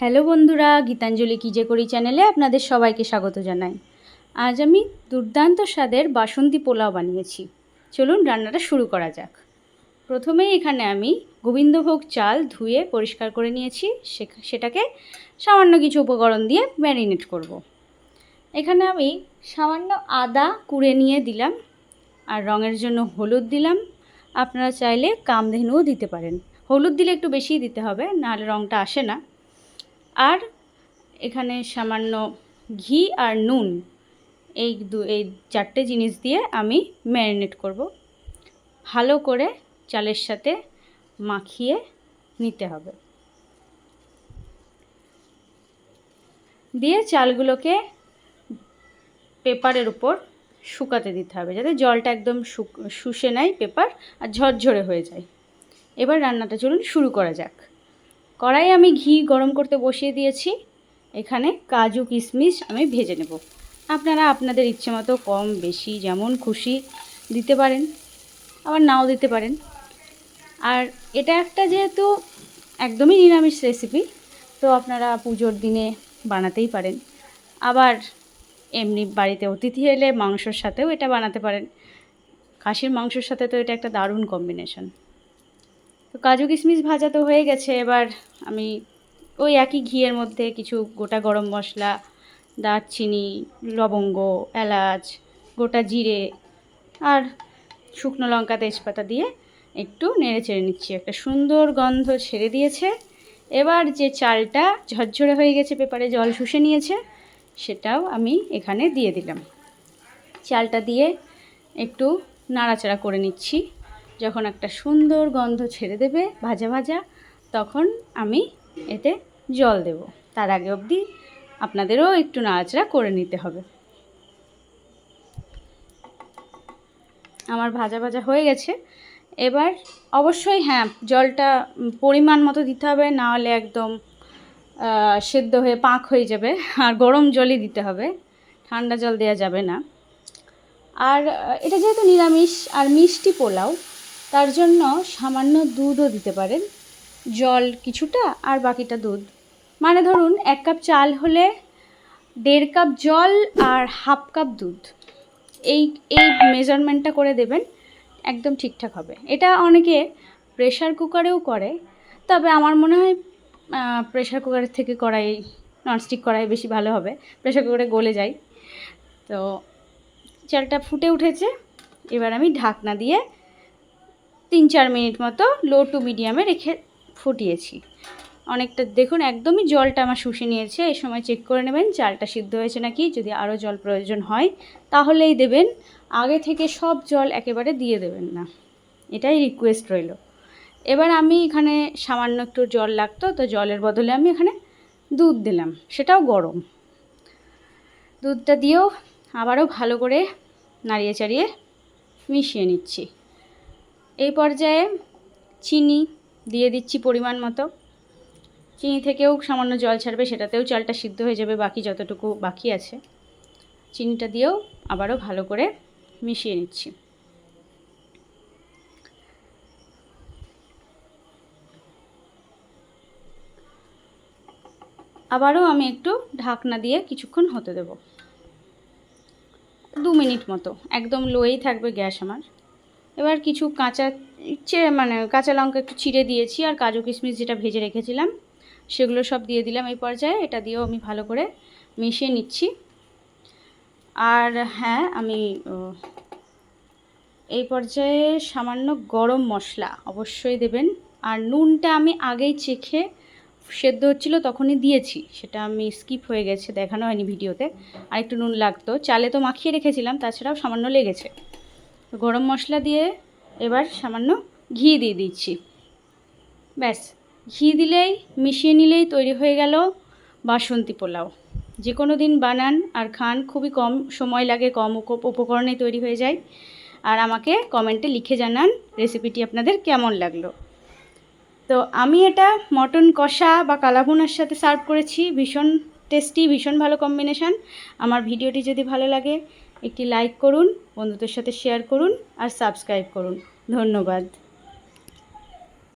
Hello বন্ধুরা, গীতাঞ্জলি কী যে করি চ্যানেলে আপনাদের সবাইকে স্বাগত জানাই। আজ আমি দুর্দান্ত স্বাদের বাসন্তী পোলাও বানিয়েছি। চলুন রান্নাটা শুরু করা যাক। প্রথমেই এখানে আমি গোবিন্দভোগ চাল ধুয়ে পরিষ্কার করে নিয়েছি। সেটাকে সামান্য কিছু উপকরণ দিয়ে ম্যারিনেট করব। এখানে আমি সামান্য আদা কুড়ে নিয়ে দিলাম আর রঙের জন্য হলুদ দিলাম। আপনারা চাইলে কামধেনুও দিতে পারেন। হলুদ দিলে একটু বেশিই দিতে হবে, নাহলে রঙটা আসে না। আর এখানে সামান্য ঘি আর নুন, এই দু, এই চারটে জিনিস দিয়ে আমি ম্যারিনেট করব। ভালো করে চালের সাথে মাখিয়ে নিতে হবে। দিয়ে চালগুলোকে পেপারের উপর শুকাতে দিতে হবে, যাতে জলটা একদম শুষে নেয় পেপার আর ঝরঝরে হয়ে যায়। এবার রান্নাটা চলুন শুরু করা যাক। কড়াই আমি ঘি গরম করতে বসিয়ে দিয়েছি। এখানে কাজু, কিশমিশ আমি ভেজে নেব। আপনারা আপনাদের ইচ্ছে মতো কম, বেশি, যেমন খুশি দিতে পারেন, আবার নাও দিতে পারেন। আর এটা একটা যেহেতু একদমই নিরামিষ রেসিপি তো আপনারা পুজোর দিনে বানাতেই পারেন। আবার এমনি বাড়িতে অতিথি এলে মাংসর সাথেও এটা বানাতে পারেন। খাসির মাংসর সাথে তো এটা একটা দারুণ কম্বিনেশন কাজু কিশমিশ ভাজা তো হয়ে গেছে, এবার আমি ওই একই ঘিয়ের মধ্যে কিছু গোটা গরম মশলা, দারচিনি, লবঙ্গ, এলাচ, গোটা জিরে আর শুকনো লঙ্কা, তেজপাতা দিয়ে একটু নেড়ে চেড়ে নিচ্ছি। একটা সুন্দর গন্ধ ছেড়ে দিয়েছে। এবার যে চালটা ঝরঝরে হয়ে গেছে, পেপারে জল শুষে নিয়েছে, সেটাও আমি এখানে দিয়ে দিলাম। চালটা দিয়ে একটু নাড়াচাড়া করে নিচ্ছি। যখন একটা সুন্দর গন্ধ ছেড়ে দেবে ভাজা ভাজা, তখন আমি এতে জল দেব। তার আগে অবধি আপনাদেরও একটু নাড়াচাড়া করে নিতে হবে। আমার ভাজা ভাজা হয়ে গেছে। এবার অবশ্যই হ্যাঁ জলটা পরিমাণ মতো দিতে হবে, না হলে একদম সেদ্ধ হয়ে পাক হয়ে যাবে। আর গরম জলই দিতে হবে। ঠান্ডা জল দেওয়া যাবে না। আর এটা যেহেতু নিরামিষ আর মিষ্টি পোলাও তার জন্য সামান্য দুধও দিতে পারেন। জল কিছুটা আর বাকিটা দুধ। মানে ধরুন, এক কাপ চাল হলে দেড় কাপ জল আর হাফ কাপ দুধ। এই এই মেজারমেন্টটা করে দেবেন, একদম ঠিকঠাক হবে। এটা অনেকে প্রেশার কুকারেও করে, তবে আমার মনে হয় প্রেশার কুকারের থেকে কড়াই ননস্টিক কড়াই বেশি ভালো হবে। প্রেশার কুকারে গলে যায়। তো চালটা ফুটে উঠেছে। এবার আমি ঢাকনা দিয়ে তিন চার মিনিট মতো লো টু মিডিয়ামে রেখে ফুটিয়েছি। অনেকটা, দেখুন, একদমই জলটা আমার শুষে নিয়েছে। এই সময় চেক করে নেবেন, চালটা সিদ্ধ হয়েছে নাকি? যদি আরও জল প্রয়োজন হয়, তাহলেই দেবেন। আগে থেকে সব জল একেবারে দিয়ে দেবেন না। এটাই রিকোয়েস্ট রইল। এবার আমি এখানে সামান্য একটু জল লাগতো, তো জলের বদলে আমি এখানে দুধ দিলাম। সেটাও গরম। দুধটা দিয়েও আবারও ভালো করে নাড়িয়ে চাড়িয়ে মিশিয়ে নিচ্ছি। এই পর্যায়ে চিনি দিয়ে দিচ্ছি পরিমাণ মতো। চিনি থেকেও সামান্য জল ছাড়বে, সেটাতেও চালটা সিদ্ধ হয়ে যাবে বাকি যতটুকু বাকি আছে। চিনিটা দিয়েও আবারও ভালো করে মিশিয়ে নিচ্ছি। আবারও আমি একটু ঢাকনা দিয়ে কিছুক্ষণ হতে দেব। দু মিনিট মতো, একদম লোয়েই থাকবে গ্যাস আমার। এবার কিছু কাঁচা ইচ্ছে মানে কাঁচা লঙ্কা একটু চিড়ে দিয়েছি আর কাজু কিশমিশ যেটা ভেজে রেখেছিলাম, সেগুলো সব দিয়ে দিলাম এই পর্যায়ে। এটা দিয়েও আমি ভালো করে মিশিয়ে নিচ্ছি। আর হ্যাঁ আমি এই পর্যায়ে সামান্য গরম মশলা অবশ্যই দেবেন। আর নুনটা আমি আগেই চেখে সেদ্ধ হচ্ছিল তখনই দিয়েছি, সেটা আমি স্কিপ হয়ে গেছে, দেখানো হয়নি ভিডিওতে। আর একটু নুন লাগতো। চালে তো মাখিয়ে রেখেছিলাম, তাছাড়াও সামান্য লেগেছে। গরম মশলা দিয়ে এবার সামান্য ঘি দিয়ে দিচ্ছি। ব্যাস, ঘি দিলেই, মিশিয়ে নিলেই তৈরি হয়ে গেল বাসন্তী পোলাও। যে কোনো দিন বানান আর খান, খুবই কম সময় লাগে, কম উপকরণে তৈরি হয়ে যায়। আর আমাকে কমেন্টে লিখে জানান রেসিপিটি আপনাদের কেমন লাগল। তো আমি এটা মটন কষা বা কালাভুনার সাথে সার্ভ করেছি, ভীষণ টেস্টি, ভীষণ ভালো কম্বিনেশন। আমার ভিডিওটি যদি ভালো লাগে একটি লাইক করুন বন্ধুদের সাথে শেয়ার করুন আর সাবস্ক্রাইব করুন। ধন্যবাদ।